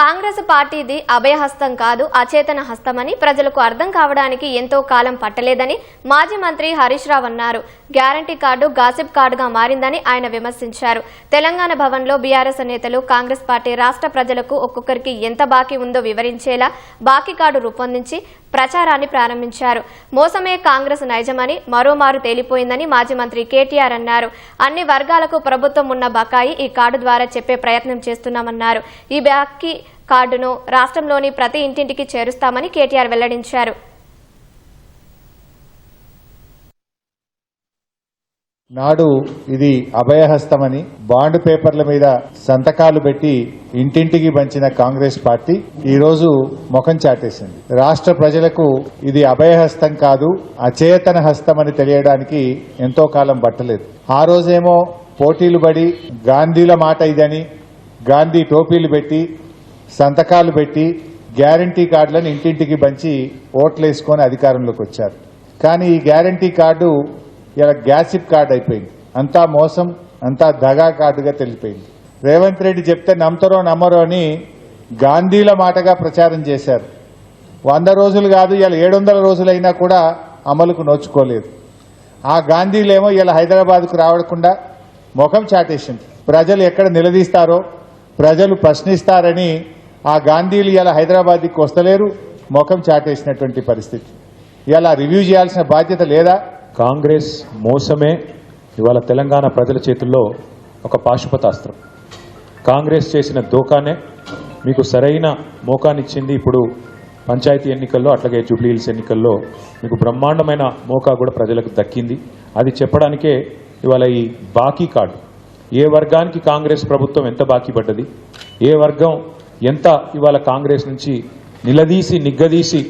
కాంగ్రెస్ పార్టీది అభయహస్తం కాదు అచేతన హస్తమని ప్రజలకు అర్థం కావడానికి ఎంతో కాలం పట్టలేదని మాజీ మంత్రి హరీష్ రావు అన్నారు. గ్యారంటీ కార్డు గాసిప్ కార్డుగా మారిందని ఆయన విమర్శించారు. తెలంగాణ భవన్లో బీఆర్ఎస్ నేతలు కాంగ్రెస్ పార్టీ రాష్ట్ర ప్రజలకు ఒక్కొక్కరికి ఎంత బాకీ ఉందో వివరించేలా బాకీ కార్డు రూపొందించి ప్రచారాన్ని ప్రారంభించారు. మోసమే కాంగ్రెస్ నైజమని మరోమారు తేలిపోయిందని మాజీ మంత్రి కేటీఆర్ అన్నారు. అన్ని వర్గాలకు ప్రభుత్వం ఉన్న బకాయి ఈ కార్డు ద్వారా చెప్పే ప్రయత్నం చేస్తున్నామన్నారు. ఈ బాకీ కార్డును రాష్ట్రంలోని ప్రతి ఇంటింటికి చేరుస్తామని కేటీఆర్ వెల్లడించారు. నాడు ఇది అభయహస్తమని బాండ్ పేపర్ల మీద సంతకాలు పెట్టి ఇంటింటికి పంచిన కాంగ్రెస్ పార్టీ ఈ రోజు ముఖం చాటేసింది. రాష్ట్ర ప్రజలకు ఇది అభయహస్తం కాదు అచేతన హస్తం అని తెలియడానికి ఎంతో కాలం పట్టలేదు. ఆ రోజేమో పోటీలు పడి గాంధీల మాట ఇదని గాంధీ టోపీలు పెట్టి సంతకాలు పెట్టి గ్యారంటీ కార్డులను ఇంటింటికి పంచి ఓట్లేసుకొని అధికారంలోకి వచ్చారు. కానీ ఈ గ్యారంటీ కార్డు ఇలా గ్యాసిప్ కార్డు అయిపోయింది. అంతా మోసం అంతా దగా కార్డుగా తెలిపోయింది. రేవంత్ రెడ్డి చెప్తే నమ్మతరో నమ్మరో అని గాంధీల మాటగా ప్రచారం చేశారు. వంద రోజులు కాదు ఇలా ఏడు వందల రోజులైనా కూడా అమలుకు నోచుకోలేదు. ఆ గాంధీలేమో ఇలా హైదరాబాద్కు రావకుండా ముఖం చాటేసింది. ప్రజలు ఎక్కడ నిలదీస్తారో ప్రజలు ప్రశ్నిస్తారని ఆ గాంధీలు ఇలా హైదరాబాద్కి వస్తలేరు ముఖం చాటేసినటువంటి పరిస్థితి. ఇలా రివ్యూ చేయాల్సిన బాధ్యత లేదా? కాంగ్రెస్ మోసమే. ఇవాళ తెలంగాణ ప్రజల చేతుల్లో ఒక పాశుపతాస్త్రం. కాంగ్రెస్ చేసిన దోకానే మీకు సరైన మోకానిచ్చింది ఇప్పుడు పంచాయతీ ఎన్నికల్లో అట్లాగే జూబ్లీహిల్స్ ఎన్నికల్లో మీకు బ్రహ్మాండమైన మోకా కూడా ప్రజలకు దక్కింది. అది చెప్పడానికే ఇవాళ ఈ బాకీ కార్డు. ఏ వర్గానికి కాంగ్రెస్ ప్రభుత్వం ఎంత బాకీ పడ్డది? ఏ వర్గం ఎంత ఇవాళ కాంగ్రెస్ నుంచి నిలదీసి నిగ్గదీసి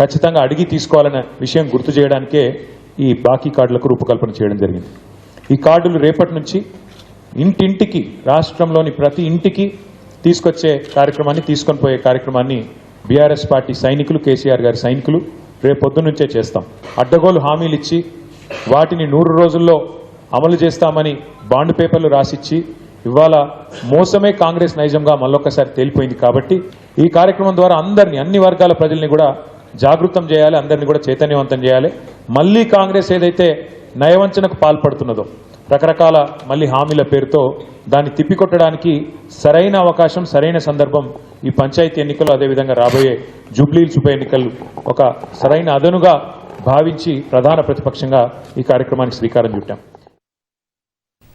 ఖచ్చితంగా అడిగి తీసుకోవాలనే విషయం గుర్తు చేయడానికే ఈ బాకీ కార్డులకు రూపకల్పన చేయడం జరిగింది. ఈ కార్డులు రేపటి నుంచి ఇంటింటికి రాష్ట్రంలోని ప్రతి ఇంటికి తీసుకొచ్చే కార్యక్రమాన్ని తీసుకొని పోయే కార్యక్రమాన్ని బీఆర్ఎస్ పార్టీ సైనికులు కేసీఆర్ గారి సైనికులు రేపు నుంచే చేస్తాం. అడ్డగోలు హామీలు ఇచ్చి వాటిని నూరు రోజుల్లో అమలు చేస్తామని బాండ్ పేపర్లు రాసిచ్చి ఇవాళ మోసమే కాంగ్రెస్ నైజంగా మళ్ళొక్కసారి తేలిపోయింది కాబట్టి ఈ కార్యక్రమం ద్వారా అందరినీ అన్ని వర్గాల ప్రజల్ని కూడా జాగృతం చేయాలి అందరినీ కూడా చైతన్యవంతం చేయాలి. మళ్ళీ కాంగ్రెస్ ఏదైతే నయవంచనకు పాల్పడుతున్నదో రకరకాల మళ్ళీ హామీల పేరుతో దాన్ని తిప్పికొట్టడానికి సరైన అవకాశం సరైన సందర్భం ఈ పంచాయతీ ఎన్నికలు అదేవిధంగా రాబోయే జూబ్లీల్స్ ఉప ఎన్నికలు ఒక సరైన అదనుగా భావించి ప్రధాన ప్రతిపక్షంగా ఈ కార్యక్రమానికి శ్రీకారం చుట్టాం.